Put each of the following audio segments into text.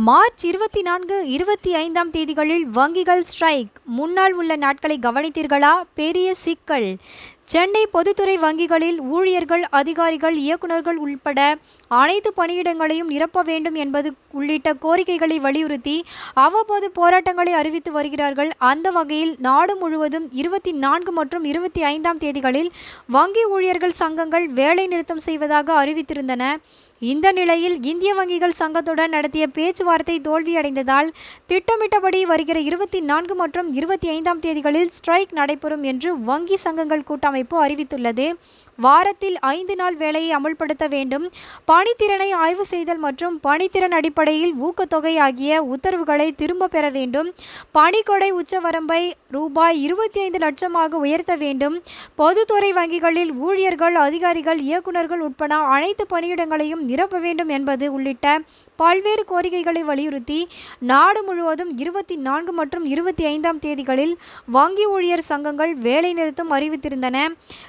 March இருபத்தி நான்கு இருபத்தி ஐந்தாம் தேதிகளில் வங்கிகள் ஸ்ட்ரைக். முன்னால் உள்ள நாட்களை கவனித்தீர்களா? பெரிய சிக்கல். சென்னை பொதுத்துறை வங்கிகளில் ஊழியர்கள் அதிகாரிகள் இயக்குநர்கள் உள்பட அனைத்து பணியிடங்களையும் நிரப்ப வேண்டும் என்பது உள்ளிட்ட கோரிக்கைகளை வலியுறுத்தி அவ்வப்போது போராட்டங்களை அறிவித்து வருகிறார்கள். அந்த வகையில் நாடு முழுவதும் இருபத்தி நான்கு மற்றும் இருபத்தி ஐந்தாம் தேதிகளில் வங்கி ஊழியர்கள் சங்கங்கள் வேலை நிறுத்தம் செய்வதாக அறிவித்திருந்தன. இந்த நிலையில் இந்திய வங்கிகள் சங்கத்துடன் நடத்திய பேச்சுவார்த்தை தோல்வியடைந்ததால் திட்டமிட்டபடி வருகிற இருபத்தி நான்கு மற்றும் இருபத்தி ஐந்தாம் தேதிகளில் ஸ்ட்ரைக் நடைபெறும் என்று வங்கி சங்கங்கள் அமைப்பு அறிவித்துள்ளது. வாரத்தில் ஐந்து நாள் வேலையை அமல்படுத்த வேண்டும். பணித்திறனை ஆய்வு செய்தல் மற்றும் பணித்திறன் அடிப்படையில் ஊக்கத்தொகை ஆகிய உத்தரவுகளை திரும்ப பெற வேண்டும். பணிக்கொடை உச்சவரம்பை ரூபாய் இருபத்தி ஐந்து லட்சமாக உயர்த்த வேண்டும். பொதுத்துறை வங்கிகளில் ஊழியர்கள் அதிகாரிகள் இயக்குநர்கள் உட்பட அனைத்து பணியிடங்களையும் நிரப்ப வேண்டும் என்பது உள்ளிட்ட பல்வேறு கோரிக்கைகளை வலியுறுத்தி நாடு முழுவதும் இருபத்தி நான்கு மற்றும் இருபத்தி ஐந்தாம் தேதிகளில் வங்கி ஊழியர் சங்கங்கள் வேலைநிறுத்தம் அறிவித்திருந்தன.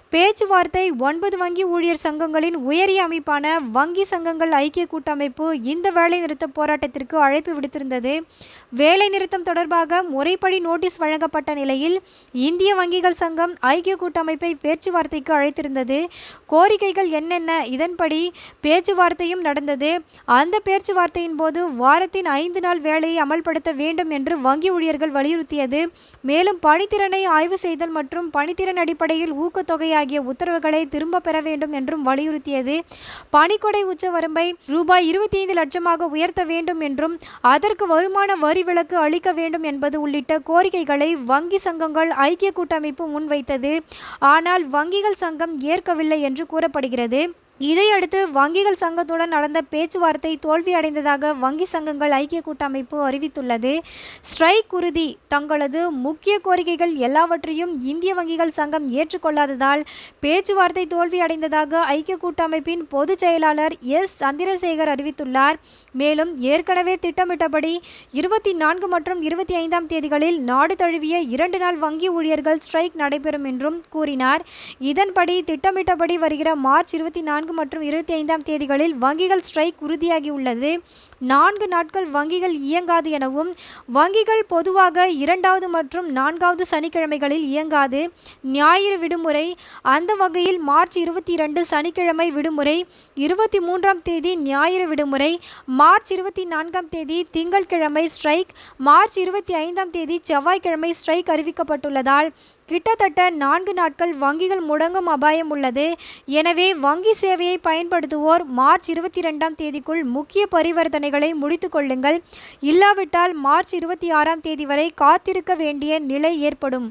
பேச்சுவார்த்தை ஒன்பது வங்கி ஊழியர் சங்கங்களின் உயரிய அமைப்பான வங்கி சங்கங்கள் ஐக்கிய கூட்டமைப்பு இந்த வேலைநிறுத்த போராட்டத்திற்கு அழைப்பு விடுத்திருந்தது. வேலைநிறுத்தம் தொடர்பாக முறைப்படி நோட்டீஸ் வழங்கப்பட்ட நிலையில் இந்திய வங்கிகள் சங்கம் ஐக்கிய கூட்டமைப்பை பேச்சுவார்த்தைக்கு அழைத்திருந்தது. கோரிக்கைகள் என்னென்ன இதன்படி பேச்சுவார்த்தையும் நடந்தது. அந்த பேச்சுவார்த்தையின் போது வாரத்தின் ஐந்து நாள் வேலையை அமல்படுத்த வேண்டும் என்று வங்கி ஊழியர்கள் வலியுறுத்தியது. மேலும் பணித்திறனை ஆய்வு செய்தல் மற்றும் பணித்திறன் அடிப்படையில் ஊக்கத்தொகை ஆகிய உத்தரவுகளை திரும்ப பெற வேண்டும் என்றும் வலியுறுத்தியது. பணிக்கொடை உச்சவரம்பை ரூபாய் இருபத்தி ஐந்து லட்சமாக உயர்த்த வேண்டும் என்றும் அதற்கு வருமான வரி விலக்கு அளிக்க வேண்டும் என்பது உள்ளிட்ட கோரிக்கைகளை வங்கி சங்கங்கள் ஐக்கிய கூட்டமைப்பு முன்வைத்தது. ஆனால் வங்கிகள் சங்கம் ஏற்கவில்லை என்று கூறப்படுகிறது. இதையடுத்து வங்கிகள் சங்கத்துடன் நடந்த பேச்சுவார்த்தை தோல்வியடைந்ததாக வங்கி சங்கங்கள் ஐக்கிய கூட்டமைப்பு அறிவித்துள்ளது. ஸ்ட்ரைக் உறுதி தங்களது முக்கிய கோரிக்கைகள் எல்லாவற்றையும் இந்திய வங்கிகள் சங்கம் ஏற்றுக்கொள்ளாததால் பேச்சுவார்த்தை தோல்வியடைந்ததாக ஐக்கிய கூட்டமைப்பின் பொதுச் செயலாளர் எஸ். சந்திரசேகர் அறிவித்துள்ளார். மேலும் ஏற்கனவே திட்டமிட்டபடி இருபத்தி நான்கு மற்றும் இருபத்தி ஐந்தாம் தேதிகளில் நாடு தழுவிய இரண்டு நாள் வங்கி ஊழியர்கள் ஸ்ட்ரைக் நடைபெறும் என்றும் கூறினார். இதன்படி திட்டமிட்டபடி வருகிற மார்ச் இருபத்தி நான்கு நான்கு மற்றும் இருபத்தி ஐந்தாம் தேதிகளில் வங்கிகள் ஸ்ட்ரைக் உறுதியாகியுள்ளது நான்கு நாட்கள் வங்கிகள் இயங்காது எனவும் வங்கிகள் பொதுவாக இரண்டாவது மற்றும் நான்காவது சனிக்கிழமைகளில் இயங்காது. ஞாயிறு விடுமுறை அந்த வகையில் மார்ச் இருபத்தி இரண்டு சனிக்கிழமை விடுமுறை இருபத்தி மூன்றாம் தேதி ஞாயிறு விடுமுறை மார்ச் இருபத்தி நான்காம் தேதி திங்கட்கிழமை ஸ்ட்ரைக் மார்ச் இருபத்தி ஐந்தாம் தேதி செவ்வாய்க்கிழமை ஸ்ட்ரைக் அறிவிக்கப்பட்டுள்ளதால் கிட்டத்தட்ட நான்கு நாட்கள் வங்கிகள் முடங்கும் அபாயம் உள்ளது. எனவே வங்கி சேவையை பயன்படுத்துவோர் மார்ச் இருபத்தி ரெண்டாம் தேதிக்குள் முக்கிய பரிவர்த்தனைகளை முடித்து கொள்ளுங்கள். இல்லாவிட்டால் மார்ச் இருபத்தி ஆறாம் தேதி வரை காத்திருக்க வேண்டிய நிலை ஏற்படும்.